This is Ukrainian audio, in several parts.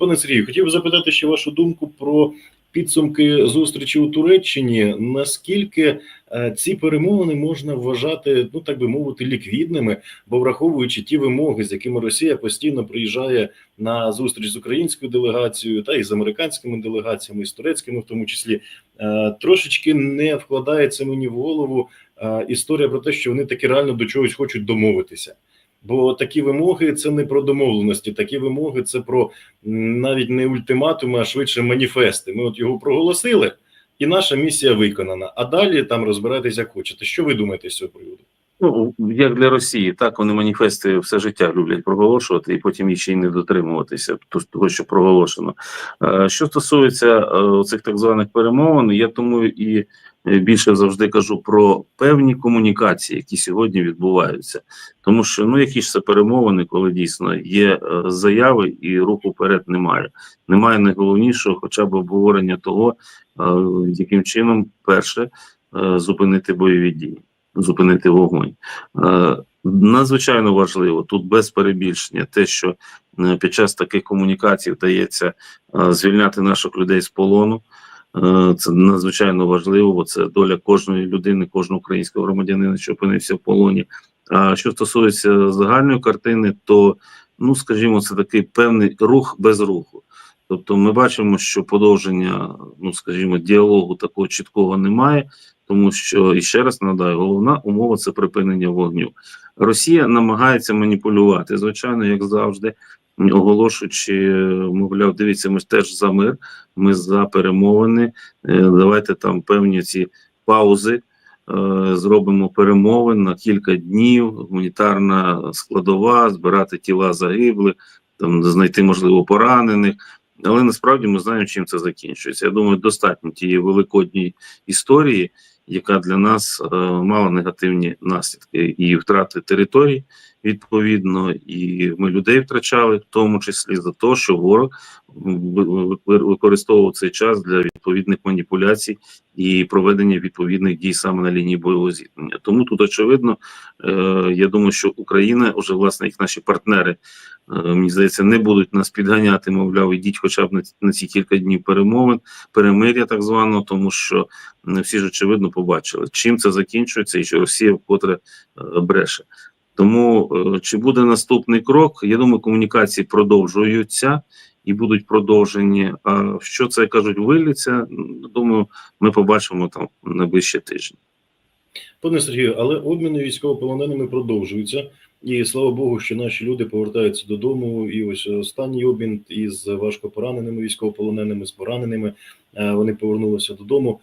Пане Сергію, хотів би запитати ще вашу думку про підсумки зустрічі у Туреччині. Наскільки е, ці перемовини можна вважати, ну так би мовити, ліквідними, бо враховуючи ті вимоги, з якими Росія постійно приїжджає на зустріч з українською делегацією, та і з американськими делегаціями, і з турецькими, в тому числі, е, трошечки не вкладається мені в голову е, історія про те, що вони таки реально до чогось хочуть домовитися. Бо такі вимоги це не про домовленості, такі вимоги це про навіть не ультиматуми, а швидше маніфести. Ми от його проголосили, і наша місія виконана. А далі там розбирайтесь як хочете. Що ви думаєте з цього приводу? Ну, як для Росії, так вони маніфести все життя люблять проголошувати і потім ще й не дотримуватися то- того, що проголошено. Е, Що стосується е, цих так званих перемовин, я тому і більше завжди кажу про певні комунікації, які сьогодні відбуваються. Тому що ну які ж це перемовини, коли дійсно є е, заяви і руху вперед немає. Немає найголовнішого, хоча б обговорення того, е, яким чином перше е, зупинити бойові дії зупинити вогонь. Е, Надзвичайно важливо тут без перебільшення те, що е, під час таких комунікацій вдається е, звільняти наших людей з полону. Е, Це надзвичайно важливо, бо це доля кожної людини, кожного українського громадянина, що опинився в полоні. А що стосується загальної картини, то ну скажімо, це такий певний рух без руху. Тобто, ми бачимо, що подовження, ну скажімо, діалогу такого чіткого немає тому що і ще раз нагадаю, головна умова це припинення вогню. Росія намагається маніпулювати, звичайно, як завжди, оголошуючи, мовляв, дивіться, ми ж теж за мир, ми за перемовини. е, Давайте там певні ці паузи. е, Зробимо перемовин на кілька днів, гуманітарна складова, збирати тіла загиблих, там знайти можливо поранених. Але насправді ми знаємо, чим це закінчується. Я думаю, достатньо тієї великодньої історії, яка для нас е, мала негативні наслідки і втрати територій, відповідно, і ми людей втрачали, в тому числі за те, що ворог ви- ви- використовував цей час для відповідних маніпуляцій і проведення відповідних дій саме на лінії бойового зіткнення. Тому тут очевидно, е, я думаю, що Україна вже власне як наші партнери. е, Мені здається, не будуть нас підганяти, мовляв, ідіть хоча б на ці кілька днів перемовин, перемиря так званого, тому що не всі ж очевидно побачили, чим це закінчується, і що Росія вкотре е, бреше. Тому е, чи буде наступний крок? Я думаю, комунікації продовжуються і будуть продовжені. А що це кажуть, виліться? Думаю, ми побачимо там найближчі тижні. Пане Сергію, але обміни військовополоненими продовжуються. І слава Богу, що наші люди повертаються додому. І ось останній обмін із важко пораненими військовополоненими, з пораненими е, вони повернулися додому.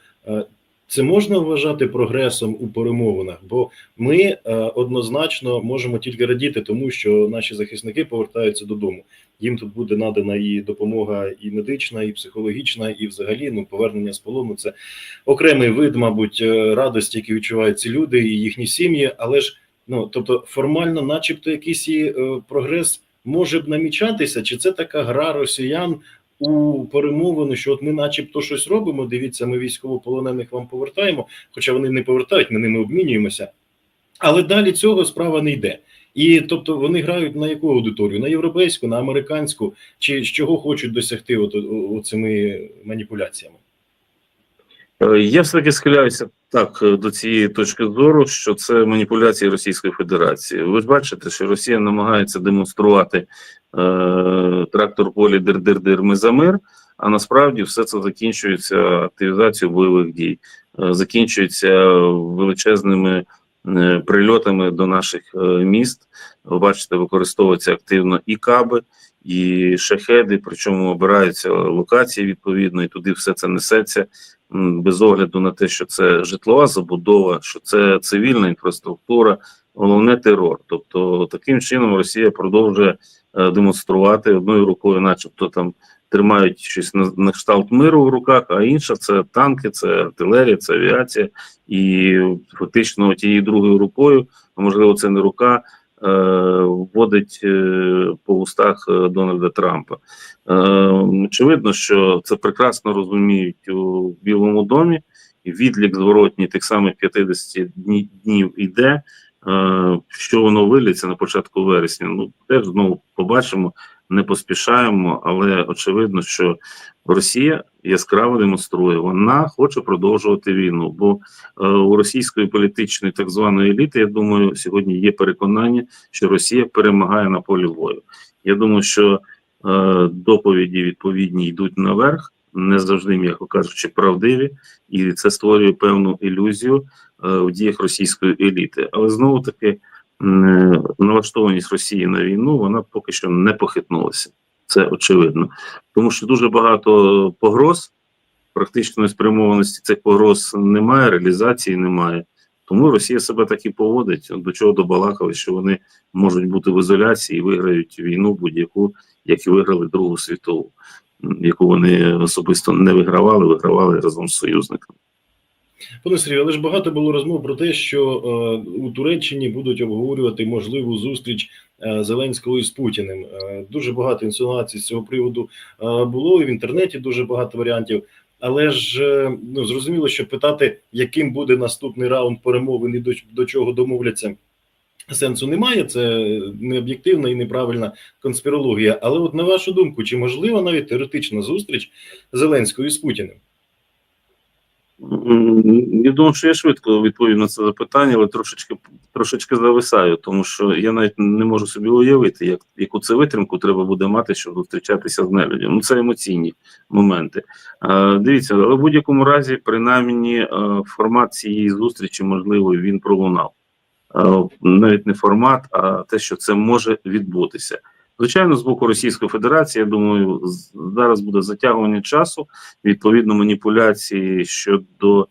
Це можна вважати прогресом у перемовинах, бо ми е, однозначно можемо тільки радіти, тому що наші захисники повертаються додому. Їм тут буде надана і допомога, і медична, і психологічна, і взагалі ну повернення з полону. Це окремий вид, мабуть, е, радості, які відчувають ці люди і їхні сім'ї. Але ж ну тобто, формально, начебто, якийсь і, е, прогрес може б намічатися, чи це така гра росіян у перемовини, що от ми, начебто, щось робимо. Дивіться, ми військовополонених вам повертаємо, хоча вони не повертають, ми ними обмінюємося. Але далі цього справа не йде. І тобто вони грають на яку аудиторію? На європейську, на американську, чи з чого хочуть досягти от, цими маніпуляціями? Е, Я все таки схиляюся так е, до цієї точки зору, що це маніпуляції Російської Федерації. Ви ж бачите, що Росія намагається демонструвати е, трактор полі дир-дир-дир, ми за мир. А насправді все це закінчується активізацією бойових дій, е, закінчується величезними прильотами до наших міст. Ви бачите, використовуються активно і каби, і шахеди, причому обираються локації відповідно, і туди все це несеться без огляду на те, що це житлова забудова, що це цивільна інфраструктура, головне терор. Тобто таким чином Росія продовжує е, демонструвати одною рукою, начебто там тримають щось на, на кшталт миру в руках, а інша це танки, це артилерія, це авіація, і фактично тією другою рукою, а можливо, це не рука. Е, Вводить е, по устах е, Дональда Трампа. Очевидно, що це прекрасно розуміють у Білому домі, і відлік зворотній тих самих 50 днів іде. Що воно виліться на початку вересня? Ну теж знову побачимо. Не поспішаємо, але очевидно, що Росія яскраво демонструє, вона хоче продовжувати війну. Бо е, у російської політичної так званої еліти, я думаю, сьогодні є переконання, що Росія перемагає на полі бою. Я думаю, що е, доповіді відповідні йдуть наверх, не завжди, м'яко кажучи, правдиві, і це створює певну ілюзію е, в діях російської еліти. Але знову таки налаштованість Росії на війну вона поки що не похитнулася. Це очевидно, тому що дуже багато погроз, практичної спрямованості цих погроз немає, реалізації немає. Тому Росія себе так і поводить. До чого добалакали, що вони можуть бути в ізоляції і виграють війну будь-яку, як і виграли Другу світову, яку вони особисто не вигравали, вигравали разом з союзниками. Пане Сергію, але ж багато було розмов про те, що е, у Туреччині будуть обговорювати можливу зустріч е, Зеленського із Путіним. Е, дуже багато інсинуацій з цього приводу було і в інтернеті дуже багато варіантів. Але ж ну зрозуміло, що питати, яким буде наступний раунд перемовин і до, до чого домовляться. Сенсу немає, це не об'єктивна і неправильна конспірологія. Але, от на вашу думку, чи можлива навіть теоретична зустріч Зеленського із Путіним? Я думаю, що я швидко відповім на це запитання, але трошечки трошечки зависаю, тому що я навіть не можу собі уявити, як яку це витримку треба буде мати, щоб зустрічатися з нелюдям. Ну це емоційні моменти. Е, дивіться, але в будь-якому разі, принаймні, е, формат цієї зустрічі, можливо, він пролунав. Е, навіть не формат, а те, що це може відбутися. Звичайно, з боку Російської Федерації, я думаю, зараз буде затягування часу, відповідно маніпуляції щодо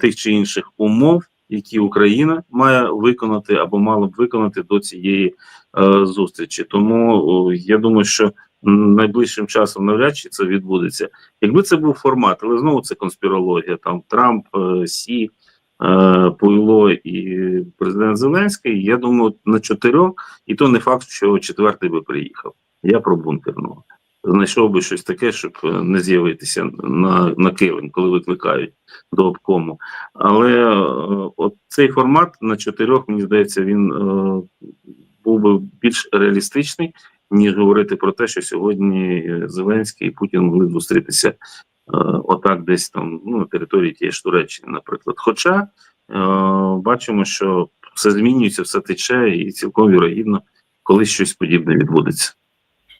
тих чи інших умов, які Україна має виконати або мала б виконати до цієї е, зустрічі. Тому о, я думаю, що найближчим часом навряд чи це відбудеться. Якби це був формат, але знову це конспірологія. Там Трамп, е, Сі, е, Пуйло і президент Зеленський. Я думаю, на чотирьох, і то не факт, що четвертий би приїхав. Я про бункерного. Знайшов би щось таке, щоб не з'явитися на, на килим, коли викликають до обкому. Але е, от цей формат на чотирьох, мені здається, він е, був би більш реалістичний, ніж говорити про те, що сьогодні Зеленський і Путін могли зустрітися отак, десь там ну, на території тієї ж Туреччини, наприклад. Хоча е, бачимо, що все змінюється, все тече, і цілком вірогідно, коли щось подібне відбудеться.